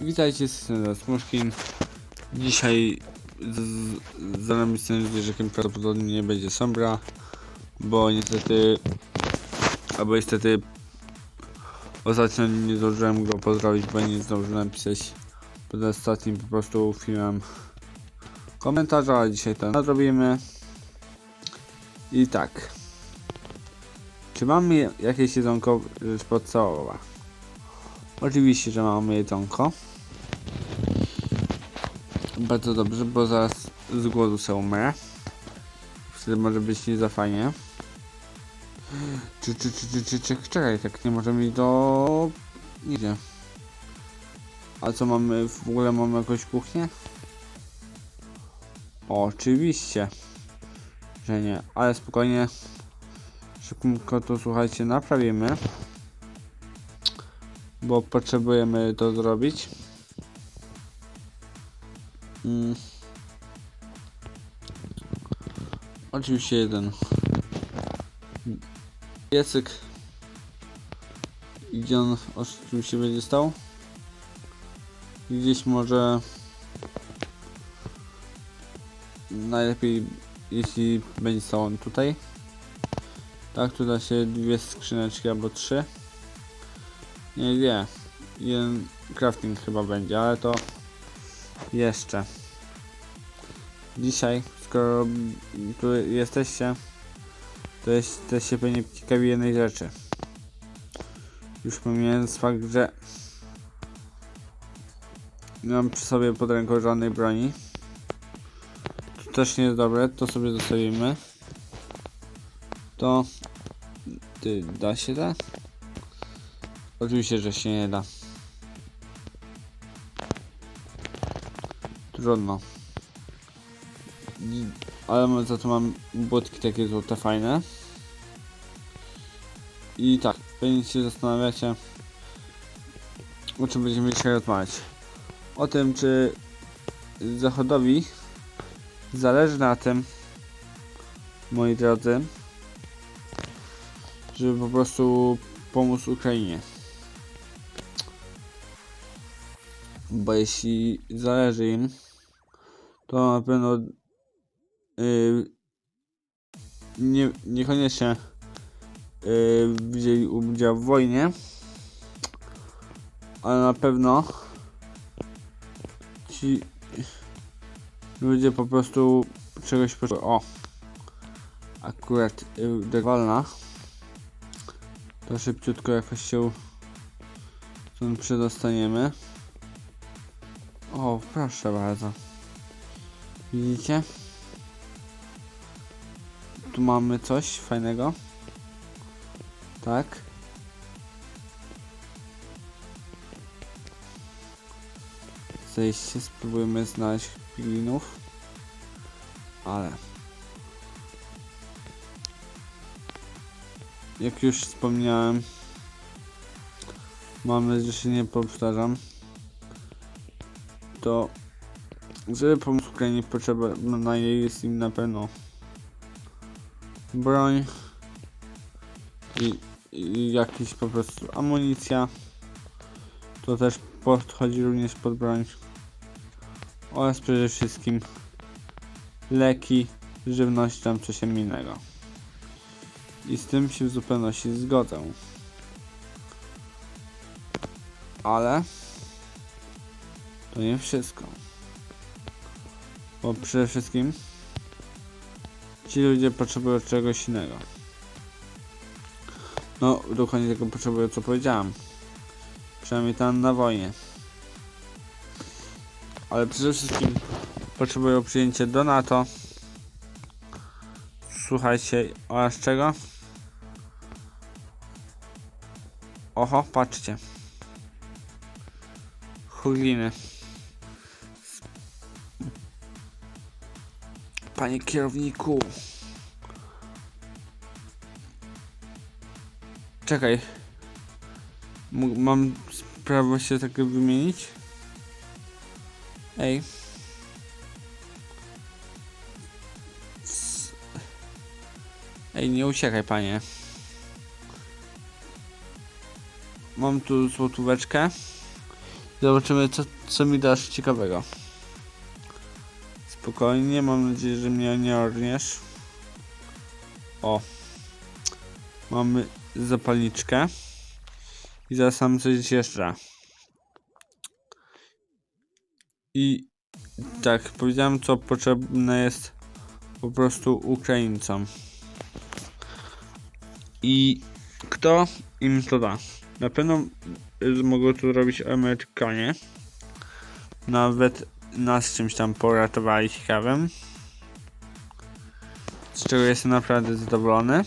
Witajcie, jestem Smuszkin. Dzisiaj z, z, za nami z tym prawdopodobnie nie będzie Sombra, bo niestety, albo niestety ostatnio nie zdążyłem go pozdrowić, bo nie zdążyłem pisać pod ostatnim po prostu filmem komentarza, a dzisiaj to zrobimy. I tak. Czy mamy jakieś jedzonko rzecz podstawowa? Oczywiście, że mamy jedzonko. Bardzo dobrze, bo zaraz z głodu się umrę. Wtedy może być nie za fajnie. Czy, czy, czy, czy, czy, czy, czekaj, tak nie możemy iść do... Nigdzie. A co mamy, w ogóle mamy jakąś kuchnię? Oczywiście, że nie, ale spokojnie. Szybko to słuchajcie, naprawimy bo potrzebujemy to zrobić. Mm. Oczywiście jeden piecyk. Gdzie on oczywiście będzie stał? Gdzieś może najlepiej jeśli będzie stał on tutaj. Tak, tu da się dwie skrzyneczki albo trzy. Nie, nie. Jeden crafting chyba będzie, ale to jeszcze. Dzisiaj, skoro tu jesteście, to jesteście pewnie ciekawi jednej rzeczy. Już pomijając fakt, że nie mam przy sobie pod ręką żadnej broni. To też nie jest dobre, to sobie zostawimy. To... Ty, da się tak? Oczywiście, że się nie da. Trudno. Ale za to mam błotki takie złote fajne. I tak, pewnie się zastanawiacie, o czym będziemy dzisiaj rozmawiać. O tym, czy Zachodowi zależy na tym, moi drodzy, żeby po prostu pomóc Ukrainie. Bo jeśli zależy im, to na pewno yy, nie, niekoniecznie yy, wzięli udział w wojnie, ale na pewno ci ludzie po prostu czegoś potrzebują. O! Akurat yy, dewalna to szybciutko jakoś się przedostaniemy. O, proszę bardzo. Widzicie? Tu mamy coś fajnego. Tak. Zejście, spróbujemy znaleźć piglinów. Ale... Jak już wspomniałem, mam nadzieję, że się nie powtarzam to żeby pomóc Ukrainie potrzeba na jej jest im na pewno broń i, i jakiś po prostu amunicja. To też podchodzi również pod broń. Oraz przede wszystkim leki, żywność tam coś innego i z tym się w zupełności zgodzę. Ale to nie wszystko. Bo przede wszystkim ci ludzie potrzebują czegoś innego. No, dokładnie tego potrzebują, co powiedziałem. Przynajmniej tam na wojnie. Ale przede wszystkim potrzebują przyjęcia do NATO. Słuchajcie, oraz czego? Oho, patrzcie. Chugliny. Panie kierowniku. Czekaj. M mam prawo się tak wymienić? Ej. Ej, nie uciekaj, panie. Mam tu złotóweczkę. Zobaczymy, co, co mi dasz ciekawego. Spokojnie, mam nadzieję, że mnie nie orniesz. O. Mamy zapalniczkę. I zaraz mam coś jeszcze. I tak, powiedziałem, co potrzebne jest po prostu Ukraińcom. I kto im to da? Na pewno mogą to zrobić Amerykanie. Nawet nas czymś tam poratowali ciekawym. Z czego jestem naprawdę zadowolony.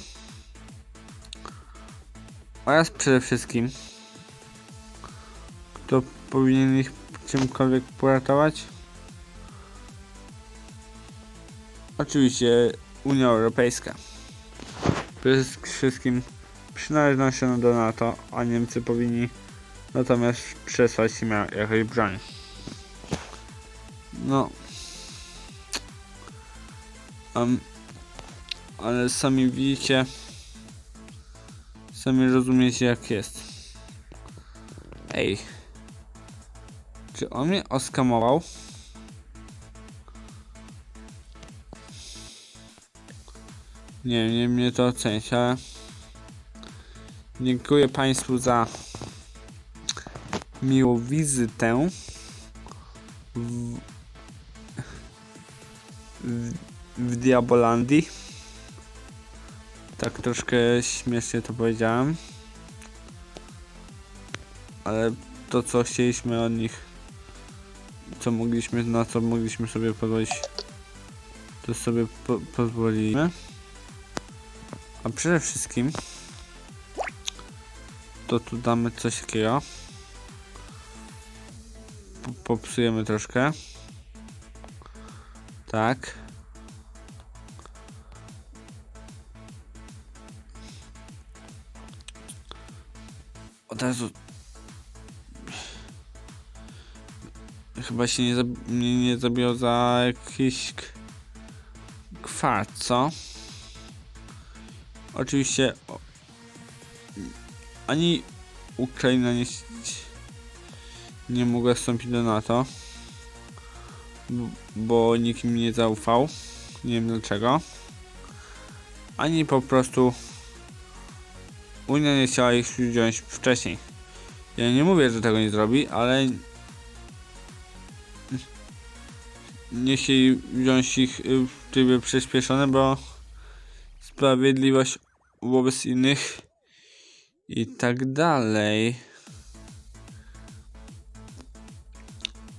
Oraz przede wszystkim kto powinien ich czymkolwiek poratować? Oczywiście Unia Europejska. Przede wszystkim przynależność się do NATO, a Niemcy powinni natomiast przesłać im ja- jakąś broń. No. Em, ale sami widzicie, sami rozumiecie jak jest. Ej. Czy on mnie oskamował? Nie, nie mnie to ocenić, ale dziękuję Państwu za miłą wizytę w, Diabolandii. Tak troszkę śmiesznie to powiedziałem. Ale to co chcieliśmy od nich, co mogliśmy, na co mogliśmy sobie pozwolić, to sobie po, pozwolimy. A przede wszystkim to tu damy coś takiego. Po- Popsujemy troszkę. Tak. Od razu. Chyba się nie, zab- mnie nie zabiło za jakiś k- kwart, co? Oczywiście ani Ukraina nie, nie mogła wstąpić do NATO, bo nikt im nie zaufał. Nie wiem dlaczego. Ani po prostu Unia nie chciała ich wziąć wcześniej. Ja nie mówię, że tego nie zrobi, ale nie chcieli wziąć ich y, w trybie przyspieszonym, bo sprawiedliwość wobec innych i tak dalej.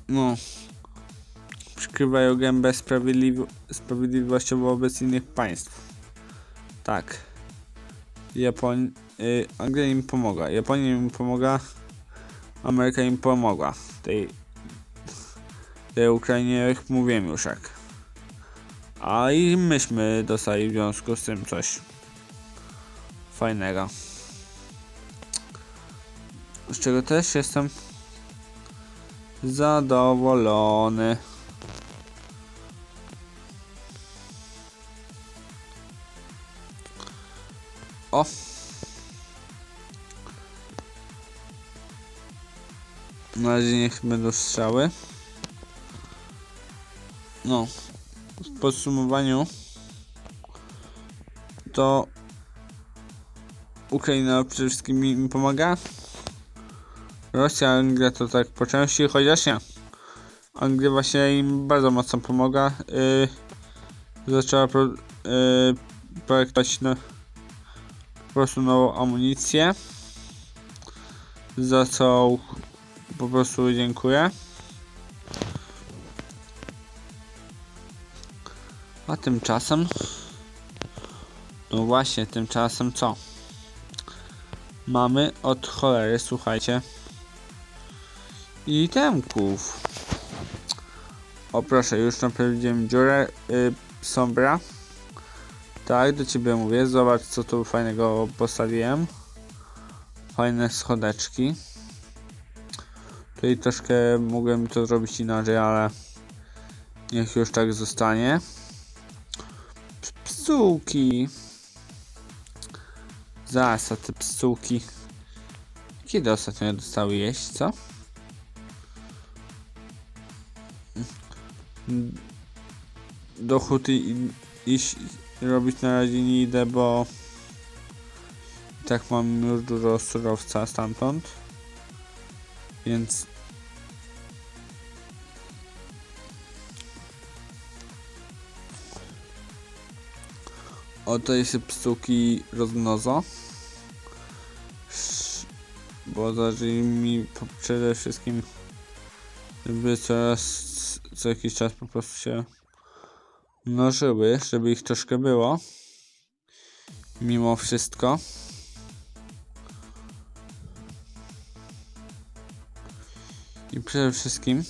No. Przykrywają gębę sprawiedliw sprawiedliwością wobec innych państw. Tak. Japonia. Y, Anglia im pomogła. Japonia im pomogła. Ameryka im pomogła. Tej, tej Ukrainie, mówiłem już jak. A i myśmy dostali w związku z tym coś fajnego. Z czego też jestem zadowolony. O! Na razie niech będą strzały. No. W podsumowaniu to Ukraina przede wszystkim im pomaga. Rosja, Anglia to tak po części, chociaż nie. Anglia właśnie im bardzo mocno pomaga. Yy, zaczęła pro, yy, projektować po prostu nową amunicję. Za co po prostu dziękuję. A tymczasem. No właśnie, tymczasem co? Mamy od cholery, słuchajcie. I temków. O proszę, już naprawiłem dziurę. Y, sombra. Tak, do ciebie mówię. Zobacz, co tu fajnego postawiłem. Fajne schodeczki. Tutaj troszkę mogłem to zrobić inaczej, ale niech już tak zostanie. Psułki. Zasa te psułki. Kiedy ostatnio dostały jeść, co? Dochód i, i, i robić na razie nie idę, bo tak mam już dużo surowca stamtąd. Więc Oto się pszczółki rozmnożą. Bo zależy mi przede wszystkim, żeby coraz co jakiś czas po prostu się mnożyły, żeby ich troszkę było. Mimo wszystko. I przede wszystkim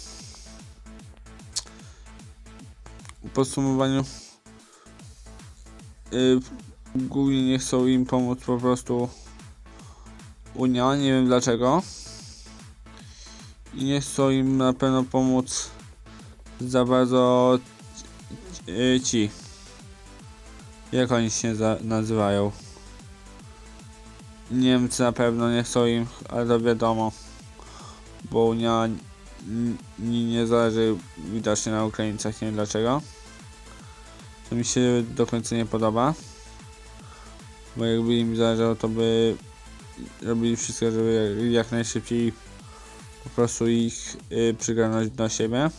w podsumowaniu y, głównie nie chcą im pomóc po prostu Unia, nie wiem dlaczego. I nie chcą im na pewno pomóc za bardzo y, ci. Jak oni się nazywają? Niemcy na pewno nie chcą im, ale to wiadomo. Bo Unia nie, nie zależy widocznie na Ukraińcach, nie wiem dlaczego. To mi się do końca nie podoba. Bo jakby im zależało, to by robili wszystko, żeby jak najszybciej po prostu ich y, przygarnąć do siebie.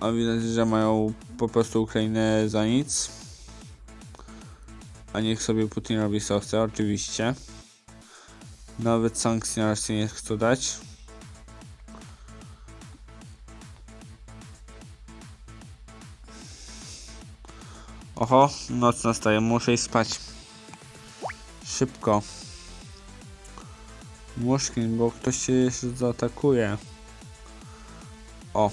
A widać, że mają po prostu Ukrainę za nic. A niech sobie Putin robi co chce, oczywiście. Nawet sankcji na razie nie chcą dać. Oho, noc nastaje, muszę iść spać. Szybko. Muszkin, bo ktoś się jeszcze zaatakuje. O,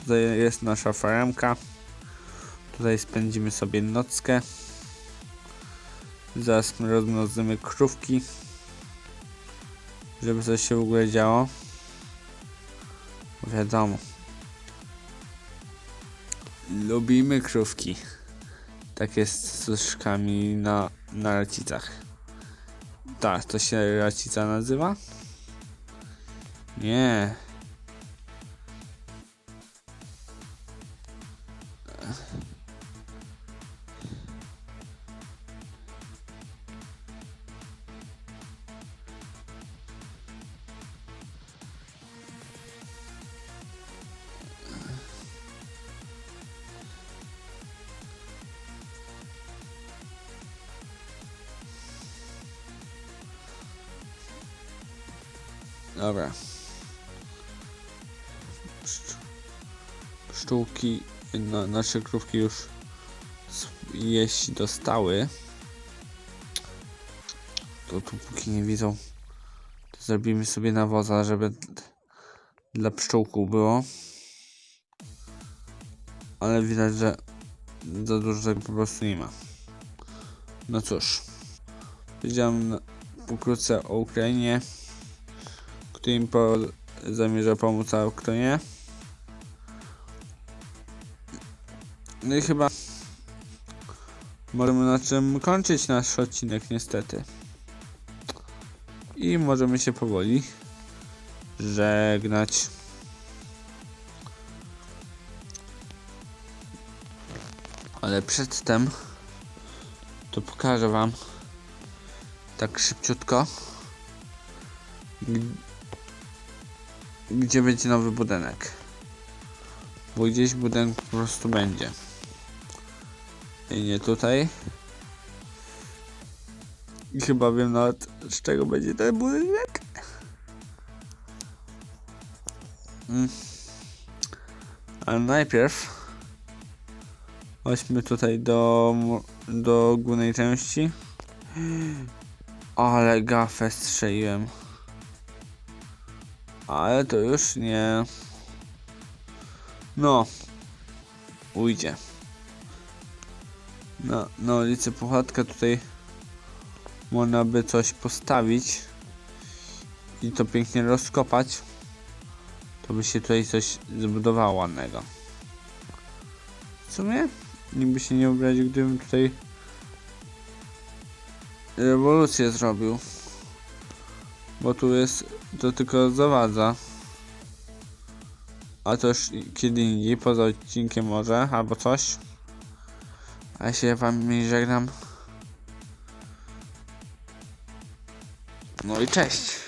tutaj jest nasza faremka. Tutaj spędzimy sobie nockę. Zaraz rozmnożymy krówki. Żeby coś się w ogóle działo. Wiadomo. Lubimy krówki. Tak jest z suszkami na, na racicach. Tak, to się racica nazywa? Nie. Dobra. Pszcz- Pszczółki, no, nasze krówki już jeść dostały. To tu póki nie widzą, to zrobimy sobie nawoza, żeby dla pszczółków było. Ale widać, że za dużo tego po prostu nie ma. No cóż, powiedziałem pokrótce o Ukrainie kto im po, zamierza pomóc, a kto nie. No i chyba możemy na czym kończyć nasz odcinek niestety. I możemy się powoli żegnać. Ale przedtem to pokażę wam tak szybciutko gdzie będzie nowy budynek. Bo gdzieś budynek po prostu będzie. I nie tutaj. I chyba wiem nawet z czego będzie ten budynek. Mm. Ale najpierw chodźmy tutaj do, do głównej części. Ale gafę strzeliłem. Ale to już nie. No. Ujdzie. Na, na ulicy Puchatka tutaj można by coś postawić i to pięknie rozkopać. To by się tutaj coś zbudowało ładnego. W sumie niby się nie obraził, gdybym tutaj rewolucję zrobił. Bo tu jest, to tylko zawadza. a już kiedy indziej, poza odcinkiem może, albo coś. A ja się wam żegnam. No i cześć.